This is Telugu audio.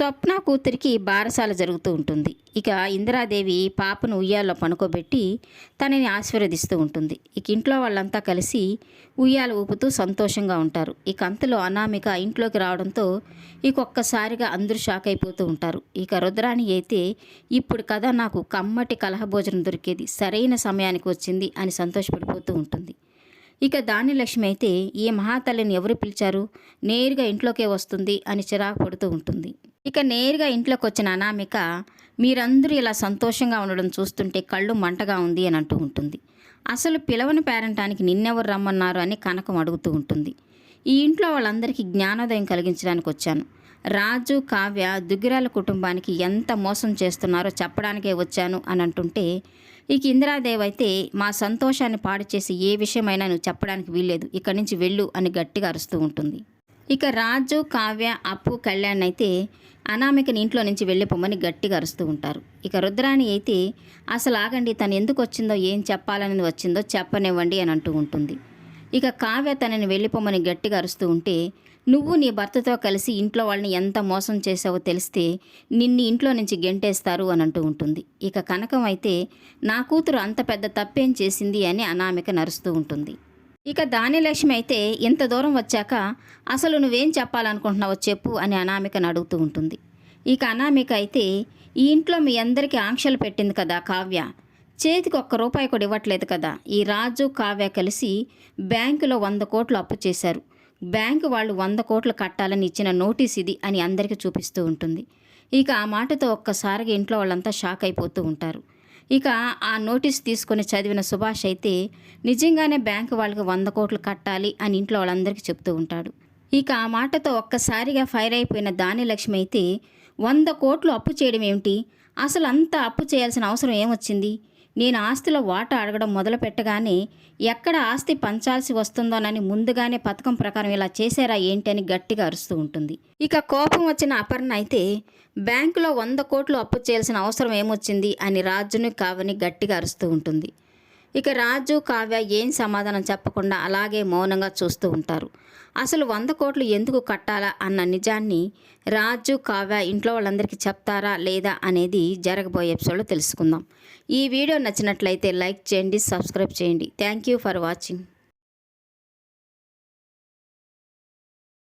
స్వప్న కూతురికి బారసాల జరుగుతూ ఉంటుంది. ఇక ఇందిరాదేవి పాపను ఉయ్యాల్లో పనుకోబెట్టి తనని ఆశీర్వదిస్తూ ఉంటుంది. ఇక ఇంట్లో వాళ్ళంతా కలిసి ఉయ్యాల ఊపుతూ సంతోషంగా ఉంటారు. ఇక అంతలో అనామిక ఇంట్లోకి రావడంతో ఇక ఒక్కసారిగా అందరూ షాక్ అయిపోతూ ఉంటారు. ఇక రుద్రాణి అయితే ఇప్పుడు కదా నాకు కమ్మటి కలహభోజనం దొరికేది. సరైన సమయానికి వచ్చింది అని సంతోషపడిపోతూ ఉంటుంది. ఇక దాని లక్ష్మి అయితే ఈ మహాతల్లిని ఎవరు పిలిచారు? నేరుగా ఇంట్లోకే వస్తుంది అని చిరాకు పడుతూ ఉంటుంది. ఇక నేరుగా ఇంట్లోకి వచ్చిన అనామిక మీరందరూ ఇలా సంతోషంగా ఉండడం చూస్తుంటే కళ్ళు మంటగా ఉంది అని అంటూ ఉంటుంది. అసలు పిలవని పేరంటానికి నిన్నెవరు రమ్మన్నారు అని కనకం అడుగుతూ ఉంటుంది. ఈ ఇంట్లో వాళ్ళందరికీ జ్ఞానోదయం కలిగించడానికి వచ్చాను. రాజు కావ్య దుగ్గిరాల కుటుంబానికి ఎంత మోసం చేస్తున్నారో చెప్పడానికే వచ్చాను అని అంటుంటే ఇక ఇందిరాదేవి అయితే మా సంతోషాన్ని పాడు చేసి ఏ విషయమైనా నువ్వు చెప్పడానికి వీల్లేదు. ఇక్కడి నుంచి వెళ్ళు అని గట్టిగా అరుస్తూ ఉంటుంది. ఇక రాజు కావ్య అప్పు కళ్యాణ్ అయితే అనామికని ఇంట్లో నుంచి వెళ్ళిపోమని గట్టిగా అరుస్తూ ఉంటారు. ఇక రుద్రాణి అయితే అసలు ఆగండి తను ఎందుకు వచ్చిందో ఏం చెప్పాలనేది వచ్చిందో చెప్పనివ్వండి అని అంటూ ఉంటుంది. ఇక కావ్య తనని వెళ్ళిపోమని గట్టిగా అరుస్తూ ఉంటే నువ్వు నీ భర్తతో కలిసి ఇంట్లో వాళ్ళని ఎంత మోసం చేసావో తెలిస్తే నిన్ను ఇంట్లో నుంచి గెంటేస్తారు అని అంటూ ఉంటుంది. ఇక కనకం అయితే నా కూతురు అంత పెద్ద తప్పేం చేసింది అని అనామిక నరుస్తూ ఉంటుంది. ఇక దానిలక్ష్మి అయితే ఇంత దూరం వచ్చాక అసలు నువ్వేం చెప్పాలనుకుంటున్నావో చెప్పు అని అనామికను అడుగుతూ ఉంటుంది. ఇక అనామిక అయితే ఈ ఇంట్లో మీ అందరికీ ఆంక్షలు పెట్టింది కదా కావ్య. చేతికి ఒక్క రూపాయి కూడా ఇవ్వట్లేదు కదా. ఈ రాజు కావ్య కలిసి బ్యాంకులో వంద కోట్లు అప్పు చేశారు. బ్యాంకు వాళ్ళు వంద కోట్లు కట్టాలని ఇచ్చిన నోటీస్ ఇది అని అందరికీ చూపిస్తూ ఉంటుంది. ఇక ఆ మాటతో ఒక్కసారిగా ఇంట్లో వాళ్ళంతా షాక్ అయిపోతూ ఉంటారు. ఇక ఆ నోటీస్ తీసుకొని చదివిన సుభాష్ అయితే నిజంగానే బ్యాంకు వాళ్ళకి వంద కోట్లు కట్టాలి అని ఇంట్లో వాళ్ళందరికీ చెప్తూ ఉంటాడు. ఇక ఆ మాటతో ఒక్కసారిగా ఫైర్ అయిపోయిన దానిలక్ష్మి అయితే వంద కోట్లు అప్పు చేయడం ఏమిటి? అసలు అంత అప్పు చేయాల్సిన అవసరం ఏమొచ్చింది? నేను ఆస్తిలో వాటా అడగడం మొదలు పెట్టగానే ఎక్కడ ఆస్తి పంచాల్సి వస్తుందోనని ముందుగానే పథకం ప్రకారం ఇలా చేశారా ఏంటి అని గట్టిగా అరుస్తూ ఉంటుంది. ఇక కోపం వచ్చిన అపర్ణ అయితే బ్యాంకులో వంద కోట్లు అప్పు చేయాల్సిన అవసరం ఏమొచ్చింది అని రాజుని కావని గట్టిగా అరుస్తూ ఉంటుంది. ఇక రాజు కావ్య ఏం సమాధానం చెప్పకుండా అలాగే మౌనంగా చూస్తూ ఉంటారు. అసలు వంద కోట్లు ఎందుకు కట్టాలా అన్న నిజాన్ని రాజు కావ్య ఇంట్లో వాళ్ళందరికీ చెప్తారా లేదా అనేది జరగబోయే ఎపిసోడ్లో తెలుసుకుందాం. ఈ వీడియో నచ్చినట్లయితే లైక్ చేయండి సబ్స్క్రైబ్ చేయండి. Thank you for watching.